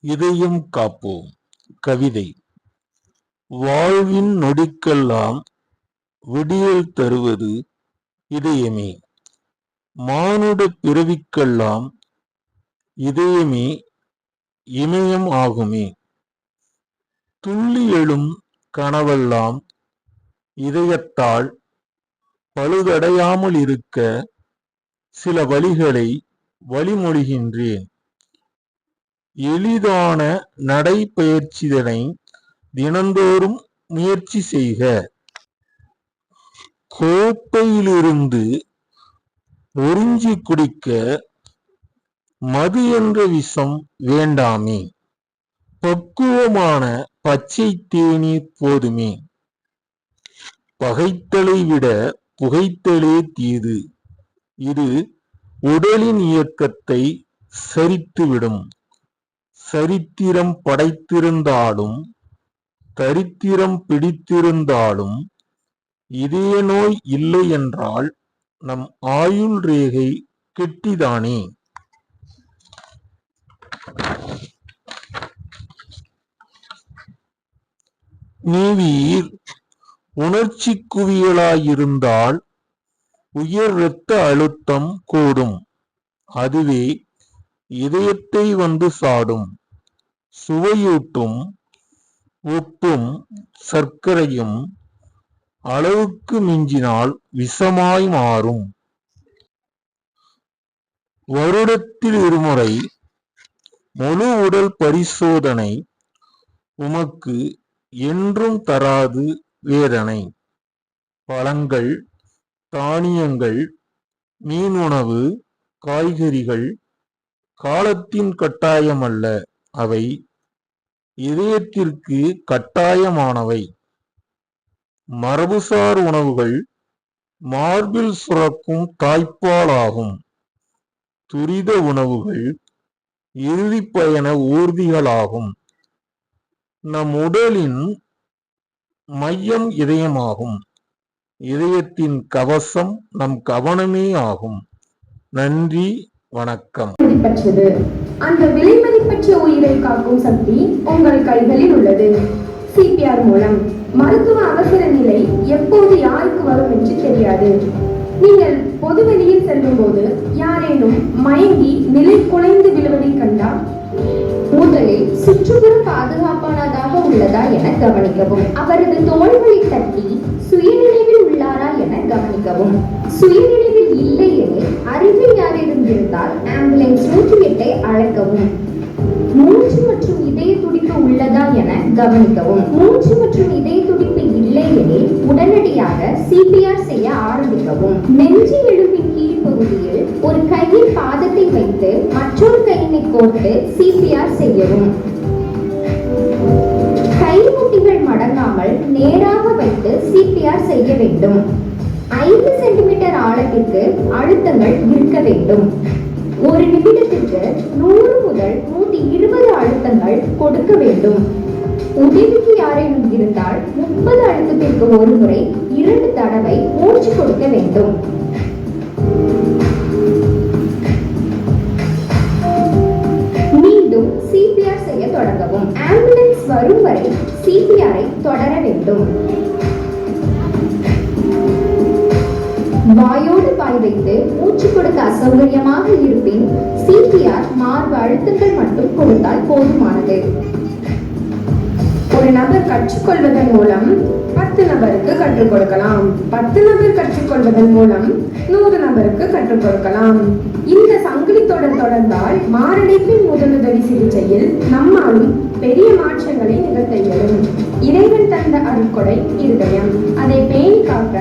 இதயம் காப்போம். கவிதை. வாழ்வின் நொடிக்கெல்லாம் விடியல் தருவது இதயமே. மானுட பிறவிக்கெல்லாம் இதயமே இமயம் ஆகுமே. துள்ளி எழும் கனவெல்லாம் இதயத்தால் பழுதடையாமல் இருக்க சில வழிகளை வழிமொழிகின்றேன். எளிதான நடைபயிற்சிதனை தினந்தோறும் முயற்சி செய்க. கோப்பையிலிருந்து உறிஞ்சி குடிக்க மது என்ற விஷம் வேண்டாமே. பக்குவமான பச்சை தேநீர் போதுமே. பகைத்தலை விட புகைத்தலே தீது. இது உடலின் இயக்கத்தை சரித்துவிடும். சரித்திரம் படைத்திருந்தாலும் தரித்திரம் பிடித்திருந்தாலும் இதய நோய் இல்லை என்றால் நம் ஆயுள் ரேகை கெட்டிதானே? நீவீர் உணர்ச்சி குவியலாயிருந்தால் உயர் இரத்த அழுத்தம் கூடும். அதுவே இதயத்தை வந்து சாடும். சுவையூட்டும் உப்பும் சர்க்கரையும் அளவுக்கு மிஞ்சினால் விஷமாய் மாறும். வருடத்தில் இருமுறை முழு உடல் பரிசோதனை உமக்கு என்றும் தராது வேதனை. பழங்கள் தானியங்கள் மீன் உணவு காய்கறிகள் காலத்தின் கட்டாயமல்ல. அவை இதயத்திற்கு கட்டாயமானவை. மரபுசார் உணவுகள் மார்பில் சுரக்கும் தாய்ப்பாலாகும். துரித உணவுகள் இறுதி பயண ஊர்திகளாகும். நம் உடலின் மையம் இதயமாகும். இதயத்தின் கவசம் நம் கவனமே ஆகும். நன்றி வணக்கம். அந்த விலைமதிப்பற்ற காக்கும் சக்தி உங்கள் கைகளில் உள்ளது. சிபிஆர் மூலம் மருத்துவ அவசர நிலை எப்போது யாருக்கு வரும் என்று தெரியாது. நீங்கள் பொது வெளியில் செல்லும் போது யாரேனும் மயங்கி நிலை குலைந்து விழுவதை கண்டால் முதலில் சுற்றுப்புற பாதுகாப்பானதாக உள்ளதா என கவனிக்கவும். அவரது தோள்களை தட்டி சுயநினைவில் உள்ளாரா என கவனிக்கவும். சுயநினைவில் இல்லை எனில் அருகில் யாரேனும் இருந்தால் ஆம்புலன்ஸ் நூற்றி எட்டை அழைக்கவும். துடிப்பு உள்ளதா என கவனிக்கவும். மூச்சு மற்றும் இதய துடிப்பு இல்லை எனில் உடனடியாக சிபிஆர் செய்ய ஆரம்பிக்கவும். நெஞ்சு எலும்பின் கீழ்ப்பகுதியில் ஒரு கையில் பாதத்தை வைத்து மற்றொரு கையினை கோர்த்து சிபிஆர் செய்யவும். கைமுட்டிகள் மடங்காமல் நேராக வைத்து சிபிஆர் செய்ய வேண்டும். ஐந்து சென்டிமீட்டர் ஆழத்திற்கு அழுத்தங்கள் இருக்க வேண்டும். ஒரு நிமிடத்திற்கு நூறு முதல் நூத்தி இருபது அழுத்தங்கள் கொடுக்க வேண்டும். உதவிக்கு யாரேனும் இருந்தால் முப்பது அழுத்தத்திற்கு ஒரு முறை இரண்டு தடவை மூச்சு கொடுக்க வேண்டும். மீண்டும் சிபிஆர் செய்ய தொடங்கவும். ஆம்புலன்ஸ் வரும் வரை சிபிஆரை தொடர வேண்டும். வாயு வைத்து மூச்சு கொடுக்க அசௌகரியமாக இருப்பின் சிபிஆர் மார்பு அழுத்தங்கள் மட்டும் கொடுத்தால் போதுமானது. ஒரு நபர் கற்றுக்கொள்வதன் மூலம் பத்து நபருக்கு கற்றுக் கொடுக்கலாம். பத்து நபர் கற்றுக்கொள்வதன் மூலம் நூறு நபருக்கு கற்றுக் கொடுக்கலாம். இந்த சங்கிலி தொடர் தொடர்ந்தால் மாரடைப்பின் முதலுதவி சிகிச்சையில் நம்மாலும் பெரிய மாற்றங்களை நிகழ்த்த இயலும். இறைவன் தந்த அருட்கொடை இருதயம். அதை பேணி காக்க